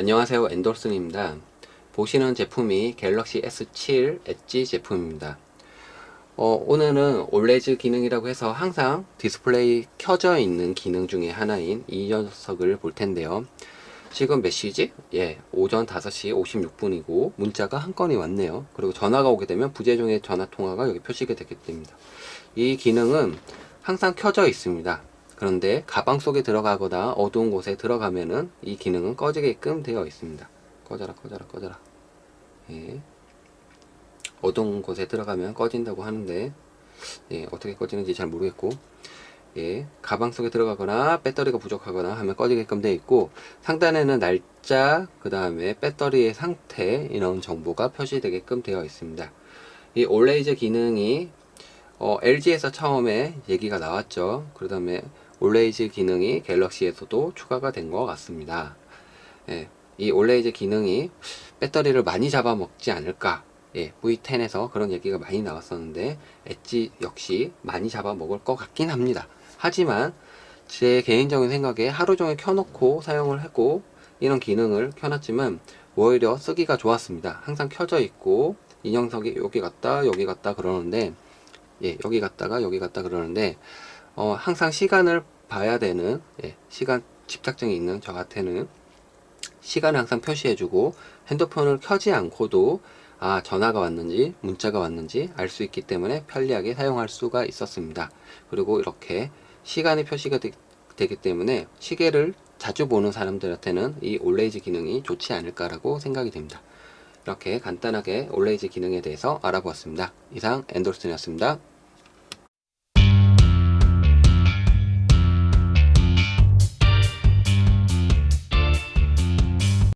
안녕하세요 엔돌슨입니다 보시는 제품이 갤럭시 S7 엣지 제품입니다 어, 오늘은 올레즈 기능이라고 해서 항상 디스플레이 켜져 있는 기능 중에 하나인 이 녀석을 볼 텐데요 지금 몇 시지? 예, 오전 5시 56분이고 문자가 한 건이 왔네요. 그리고 전화가 오게 되면 부재중의 전화 통화가 여기 표시가 되게 됩니다. 이 기능은 항상 켜져 있습니다. 그런데 가방 속에 들어가거나 어두운 곳에 들어가면은 이 기능은 꺼지게끔 되어 있습니다. 꺼져라, 꺼져라, 꺼져라. 예. 어두운 곳에 들어가면 꺼진다고 하는데, 예, 어떻게 꺼지는지 잘 모르겠고, 예, 가방 속에 들어가거나 배터리가 부족하거나 하면 꺼지게끔 되어 있고 상단에는 날짜, 그 다음에 배터리의 상태 이런 정보가 표시되게끔 되어 있습니다. 이 올레이즈 기능이 어, LG에서 처음에 얘기가 나왔죠. 그 다음에 올레이즈 기능이 갤럭시에서도 추가가 된 것 같습니다. 예, 이 올레이즈 기능이 배터리를 많이 잡아먹지 않을까. 예, V10에서 그런 얘기가 많이 나왔었는데 엣지 역시 많이 잡아먹을 것 같긴 합니다. 하지만 제 개인적인 생각에 하루 종일 켜놓고 사용을 하고 이런 기능을 켜놨지만 오히려 쓰기가 좋았습니다. 항상 켜져 있고 이 녀석이 여기 갔다 여기 갔다 그러는데 예, 여기 갔다가 여기 갔다 그러는데 어, 항상 시간을 봐야 되는 예, 시간 집착증이 있는 저 같아는 시간을 항상 표시해주고 핸드폰을 켜지 않고도 아 전화가 왔는지 문자가 왔는지 알 수 있기 때문에 편리하게 사용할 수가 있었습니다. 그리고 이렇게 시간이 표시가 되, 기 때문에 시계를 자주 보는 사람들한테는 이 올레이즈 기능이 좋지 않을까라고 생각이 됩니다. 이렇게 간단하게 올레이즈 기능에 대해서 알아보았습니다. 이상 엔돌슨이었습니다.